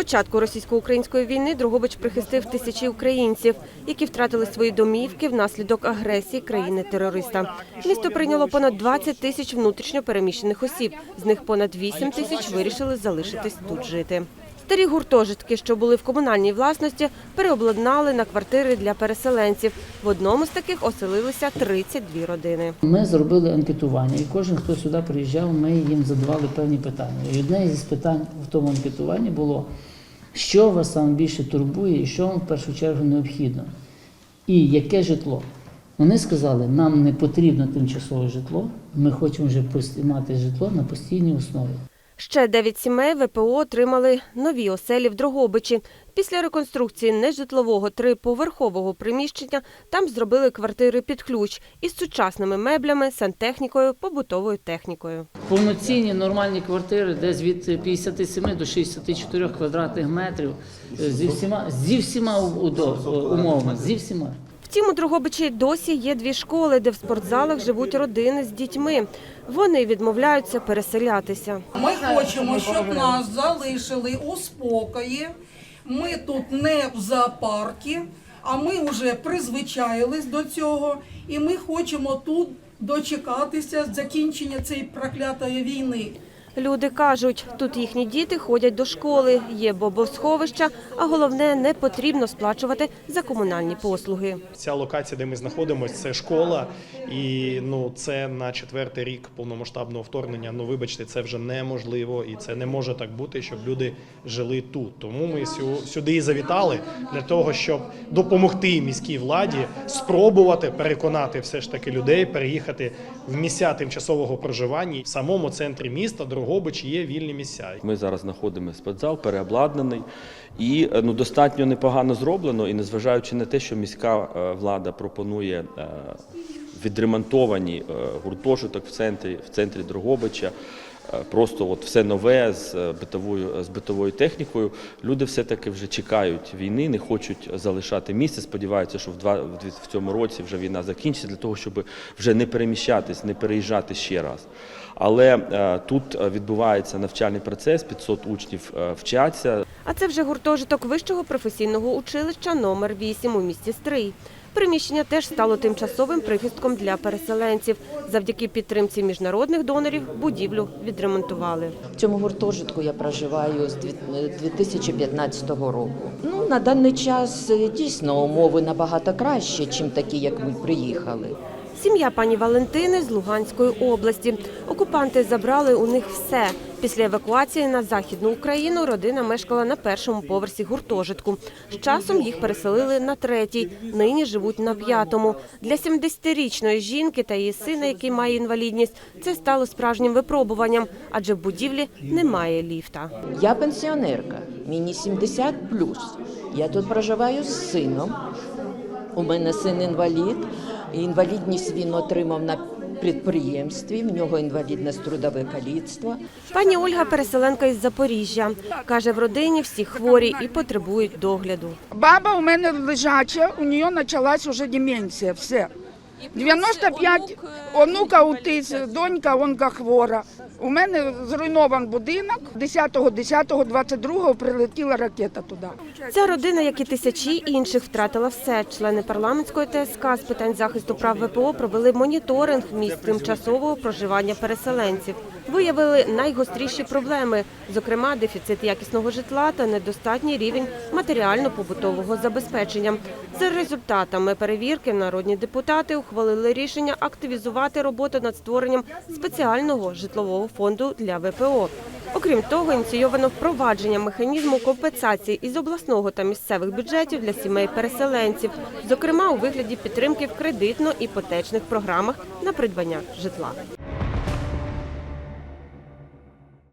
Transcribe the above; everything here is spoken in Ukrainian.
початку російсько-української війни Дрогобич прихистив тисячі українців, які втратили свої домівки внаслідок агресії країни-терориста. Місто прийняло понад 20 тисяч внутрішньо переміщених осіб. З них понад 8 тисяч вирішили залишитись тут жити. Старі гуртожитки, що були в комунальній власності, переобладнали на квартири для переселенців. В одному з таких оселилися 32 родини. Ми зробили анкетування, і кожен, хто сюди приїжджав, ми їм задавали певні питання. І одне із питань в тому анкетуванні було, що вас саме більше турбує і що вам в першу чергу необхідно, і яке житло. Вони сказали, нам не потрібно тимчасове житло, ми хочемо вже мати житло на постійній основі. Ще дев'ять сімей ВПО отримали нові оселі в Дрогобичі. Після реконструкції нежитлового триповерхового приміщення там зробили квартири під ключ із сучасними меблями, сантехнікою, побутовою технікою. Повноцінні нормальні квартири, десь від 57 до 64 квадратних метрів, е, зі всіма, зі всіма умовами, зі всіма. Втім, у Дрогобичі досі є дві школи, де в спортзалах живуть родини з дітьми. Вони відмовляються переселятися. Ми хочемо, щоб нас залишили у спокої. Ми тут не в зоопарку, а ми вже призвичаїлись до цього, і ми хочемо тут дочекатися закінчення цієї проклятої війни. Люди кажуть, тут їхні діти ходять до школи, є бобосховища, а головне, не потрібно сплачувати за комунальні послуги. Ця локація, де ми знаходимося, це школа, і ну це на четвертий рік повномасштабного вторгнення. Ну вибачте, це вже неможливо, і це не може так бути, щоб люди жили тут. Тому ми сю- сюди і завітали для того, щоб допомогти міській владі спробувати переконати все ж таки людей переїхати в місця тимчасового проживання. В самому центрі міста Дрогобич є вільні місця. Ми зараз знаходимо спортзал, переобладнаний і е, ну, достатньо непогано зроблено. І незважаючи на те, що міська е, влада пропонує е, відремонтовані гуртожиток в центрі, в центрі Дрогобича. Е, Просто от все нове з е, битовою з битовою технікою. Люди все-таки вже чекають війни, не хочуть залишати місце. Сподіваються, що в два в цьому році вже війна закінчиться для того, щоб вже не переміщатись, не переїжджати ще раз. Але е, тут відбувається навчальний процес, 500 учнів вчаться. А це вже гуртожиток вищого професійного училища номер 8 у місті Стрий. Приміщення теж стало тимчасовим прихистком для переселенців. Завдяки підтримці міжнародних донорів будівлю відремонтували. В цьому гуртожитку я проживаю з дві- 2015 року. Ну на даний час е, дійсно умови набагато краще, ніж такі, як ми приїхали. Сім'я пані Валентини з Луганської області. Окупанти забрали у них все. Після евакуації на західну Україну родина мешкала на першому поверсі гуртожитку. З часом їх переселили на третій. Нині живуть на п'ятому. Для 70-річної жінки та її сина, який має інвалідність, це стало справжнім випробуванням, адже в будівлі немає ліфта. Я пенсіонерка, мені 70 Я тут проживаю з сином. У мене син інвалід. Інвалідність він отримав на підприємстві. В нього інвалідне трудове каліцтво. Пані Ольга переселенка із Запоріжжя. Каже, в родині всі хворі і потребують догляду. Баба у мене лежача, у нього почалась уже деменція, все. 95 онук аутист, донька онкохвора. У мене зруйнований будинок. 10.10.22 прилетіла ракета туди. Ця родина, як і тисячі інших, втратила все. Члени парламентської ТСК з питань захисту прав ВПО провели моніторинг місць тимчасового проживання переселенців. Виявили найгостріші проблеми, зокрема, дефіцит якісного житла та недостатній рівень матеріально-побутового забезпечення. За результатами перевірки народні депутати ухвалили рішення активізувати роботу над створенням спеціального житлового фонду для ВПО. Окрім того, ініційовано впровадження механізму компенсації із обласного та місцевих бюджетів для сімей переселенців, зокрема у вигляді підтримки в кредитно-іпотечних програмах на придбання житла.